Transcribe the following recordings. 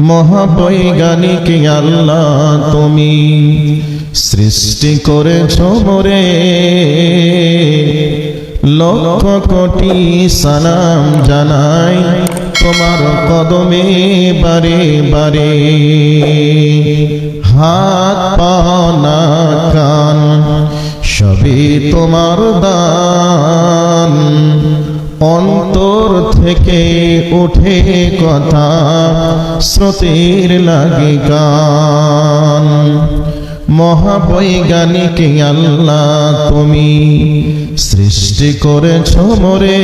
মহাবৈজ্ঞানিক আল্লাহ, তুমি সৃষ্টি করেছ মোরে। লক্ষ কোটি সালাম জানাই তোমার কদমে বারে বারে। হাত, পা না কান, সবই তোমার দান। থেকে উঠে কথা, স্রোতের লাগে গান। মহাবৈজ্ঞানিক আল্লাহ তুমি সৃষ্টি করেছ মরে।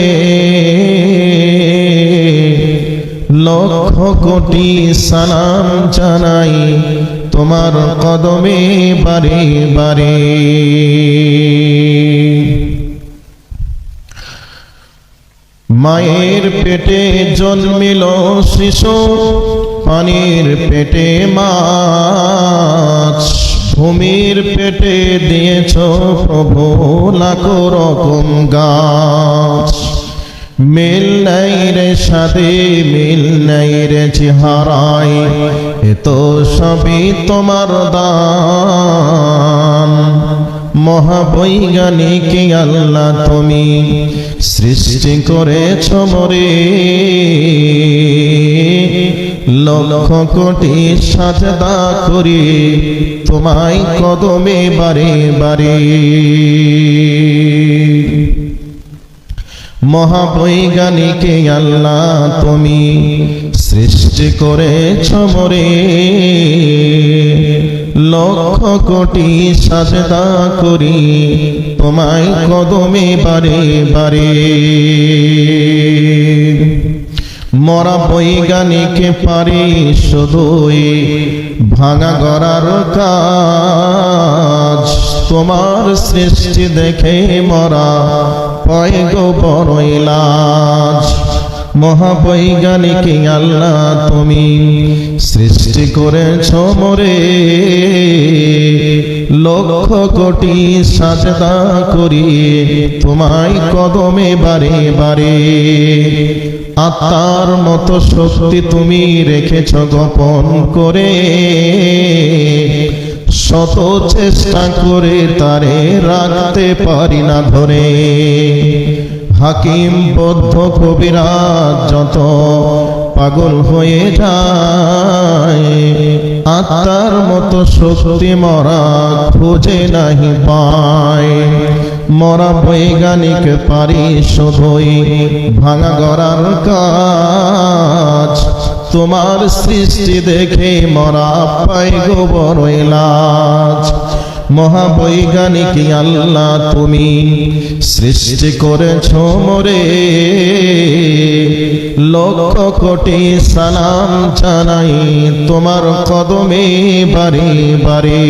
লক্ষ কোটি সালাম জানাই তোমার কদমে বারে বারে। মায়ের পেটে জন্মিল শিশু, পানির পেটে মাছ। ভূমির পেটে দিয়েছ প্রভু লাখো রকম গাছ। মিল নাই রে সাদে, মিল নাই রে চেহারায়, এ তো সবই তোমার দান। মহাবৈজ্ঞানিক আল্লাহ তুমি সৃষ্টি করেছ মরে। লক্ষ কোটি সাজদা করি তোমায় কদমে বারে বারে। মহাবৈজ্ঞানিক আল্লাহ তুমি সৃষ্টি করেছ মরে। লক্ষ কোটি সাজদা করি, তোমায় কদমে বারে বারে। মরা বৈজ্ঞানিক পারি শুধুই, ভাঙা গড়ার কাজ। তোমার সৃষ্টি দেখে মরা পয় গো বড়ই লাজ মহাবৈজ্ঞানিক আল্লাহ তুমি। সৃষ্টি করেছ মরে। লক্ষ কোটি সাজদা করি তোমায় কদমে বারে বারে। আত্মার মতো শক্তি তুমি রেখেছ গোপন করে। শত চেষ্টা করে তারে রাখতে পারি না ধরে। হাকিম বদ্ধ কবিরাজ যত পাগল হয়ে যায়, আত্মার মতো শক্তি মরা খুঁজে নাহি পায়। মরা বৈজ্ঞানিক পারি শুধুই ভাঙা গড়ার কাজ। তোমার সৃষ্টি দেখে মরা পাই গো বড় লাজ মহাবৈজ্ঞানিক আল্লাহ তুমি সৃষ্টি করেছ মরে। লক্ষ কোটি সালাম জানাই তোমার কদমে বারে বারে।